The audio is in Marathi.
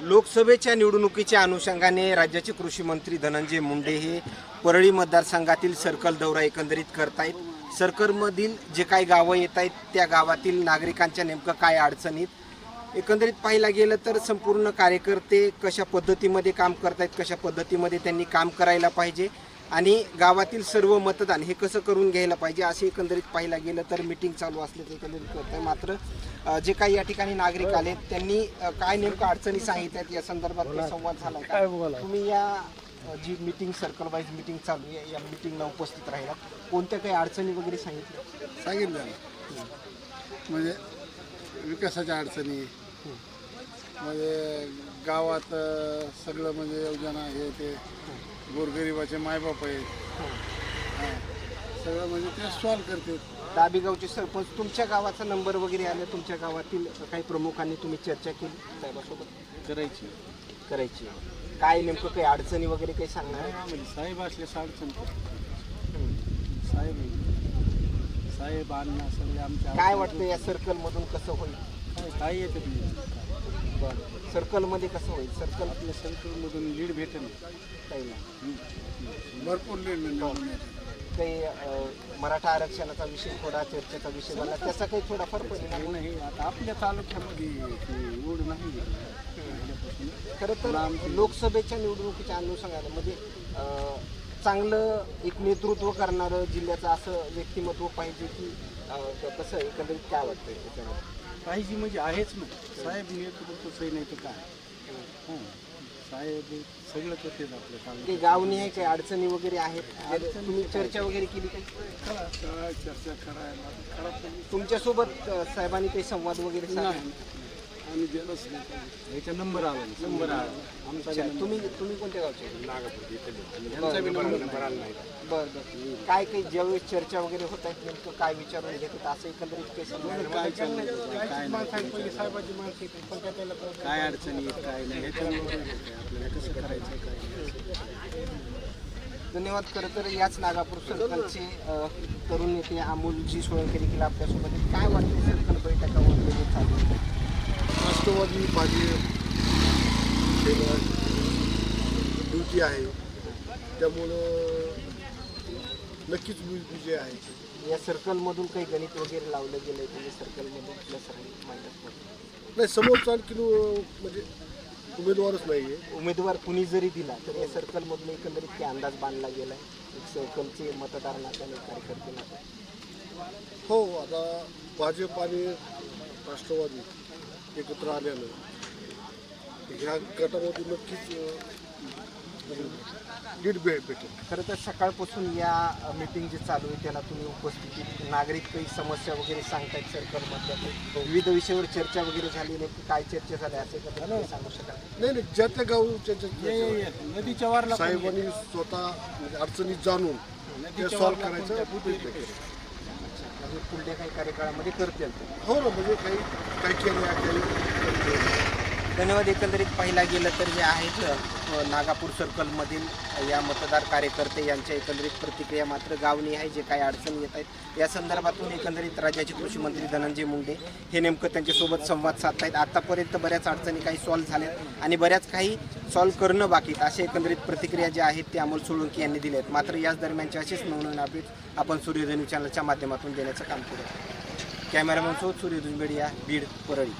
लोकसभेच्या निवडणुकीच्या अनुषंगाने राज्याचे कृषी मंत्री धनंजय मुंडे हे परळी मतदारसंघातील सर्कल दौरा एकंदरीत करत आहेत सर्कलमधील जे काही गावं येत आहेत त्या गावातील नागरिकांच्या नेमकं काय अडचणीत एकंदरीत पाहायला गेलं तर संपूर्ण कार्यकर्ते कशा पद्धतीमध्ये काम करत आहेत कशा पद्धतीमध्ये त्यांनी काम करायला पाहिजे? आणि गावातील सर्व मतदान हे कसं करून घ्यायला पाहिजे असे एकंदरीत पाहायला गेलं तर मिटिंग चालू असल्याचं एकंदरीत आहे मात्र जे काही या ठिकाणी नागरिक आले त्यांनी काय नेमकं अडचणी सांगितल्यात या संदर्भात संवाद झाला का? तुम्ही या जी मिटिंग सर्कल वाईज मिटिंग चालू आहे या मिटिंगला उपस्थित राहिला कोणत्या काही अडचणी वगैरे सांगितल्या सांगितलं म्हणजे विकासाच्या अडचणी म्हणजे गावात अं, सगळं म्हणजे योजना हे ते गोरगरिबाचे मायबाप आहेत. हां. सगळं म्हणजे ते सॉल्व करते. दाबेगावचे सरपंच तुमच्या गावाचा नंबर वगैरे आले तुमच्या गावातील काही प्रमुखांनी तुम्ही चर्चा केली? साहेबासोबत? करायची. करायची. काय नेमकं काही अडचणी वगैरे काही सांगणार? आहे? म्हणजे साहेब असले अडचण साहेब साहेब अण्णा सगळे आमच्या काय वाटतं या सर्कल मधून कसं होईल? काय काय येतात नाही बरं सर्कलमध्ये कसं होईल? सर्कल आपल्या सेंटरमधून लीड भेटेल काही नाही. भरपूर लीड काही अं, मराठा आरक्षणाचा विषय थोडा चर्चेचा विषय झाला त्याचा काही थोडाफार परिणाम. नाही. आता आपल्या तालुक्यामध्ये एवढं नाही. खरं तर लोकसभेच्या निवडणुकीच्या अनुषंगाने म्हणजे चांगलं एक नेतृत्व करणारं जिल्ह्याचं असं व्यक्तिमत्व पाहिजे की कसं एकंदरीत काय वाटतंय त्याच्यामध्ये? पाहिजे म्हणजे आहेच ना साहेब नेतृत्व सही नाही तर काय? हं. साहेब सगळं करतात आपल्या ते तालुक्यात गावनिहाय काही अडचणी वगैरे आहेत? तुम्ही चर्चा वगैरे केली काही करा चर्चा करायला. करा. तुमच्यासोबत अं, साहेबांनी काही संवाद वगैरे साधला? नाही. आम्ही नाही याचा नंबर आला नंबर आला. आमचा अच्छा, तुम्ही तुम्ही कोणत्या गावचे यांचा बी नंबर आला नाही. बरं बरं. काय काही ज्यावेळेस चर्चा वगैरे होत आहेत नेमकं काय विचारून घेतात? असं एकंदरीत काही समजलं काय चाललंय? काय नाही. काय अडचणी आहेत काय नाही. आपल्याला कसं करायचं काय नाही. धन्यवाद. खरं तर याच नागापूर सर्कलचे अ, तरुण नेते अमोलजी सोळंके देखील आपल्यासोबत. आहेत. काय वाटते? सर्कल बैठका वगैरे चालू आहेत? राष्ट्रवादी माझी ड्युटी आहे. त्यामुळं नक्कीच मी विजय आहे. या सर्कलमधून काही गणित वगैरे लावलं गेलंय तुम्ही सर्कलमधून आपल्या सरांनी मांडत नाही समोरचा आणखी म्हणजे उमेदवारच नाही आहे उमेदवार कुणी जरी दिला तर या सर्कलमधून एकंदरीत काही अंदाज बांधला गेलाय? एक सर्कलचे मतदार नात्याने कार्यकर्ते नात्याने हो आता भाजप आणि राष्ट्रवादी. एकत्र आल्यानं ह्या गटामधून नक्कीच लीड भे भेटेल. खरं तर सकाळपासून या मीटिंग जे चालू आहे त्याला तुम्ही उपस्थिती नागरिक काही समस्या वगैरे सांगतायत सर्कलमधल्या काही विविध विषयावर चर्चा वगैरे झाली नेमकी काय चर्चा झाल्या असे का तुम्ही सांगू शकाल? नाही नाही ज्या त्या गाव. नदीच्या वारला साहेबांनी स्वतः म्हणजे अडचणी जाणून ते सॉल्व्ह करायचा म्हणजे पुढल्या काही कार्यकाळामध्ये करतील. हो ना म्हणजे काही काही केले काही धन्यवाद. एकंदरीत पाहिला गेलं तर जे आहेत नागापूर सर्कलमधील या मतदार कार्यकर्ते यांच्या एकंदरीत प्रतिक्रिया मात्र गावनिहाय जे काही अडचणी येत आहेत. या संदर्भातून एकंदरीत राज्याचे कृषी मंत्री धनंजय मुंडे हे नेमकं त्यांच्यासोबत संवाद साधतायत. आत्तापर्यंत बऱ्याच अडचणी काही सॉल्व्ह झाल्या आणि बऱ्याच काही सॉल्व्ह करणं बाकी असे अशा एकंदरीत प्रतिक्रिया ज्या आहेत त्या अमोल सोळंकी यांनी दिल्या आहेत. मात्र याच दरम्यानचे असेच नवनवीन अपडेट आपण सूर्यधनी चॅनलच्या माध्यमातून देण्याचं काम करू कॅमेरामॅन सोबत सूर्यधन मीडिया बीड परळी.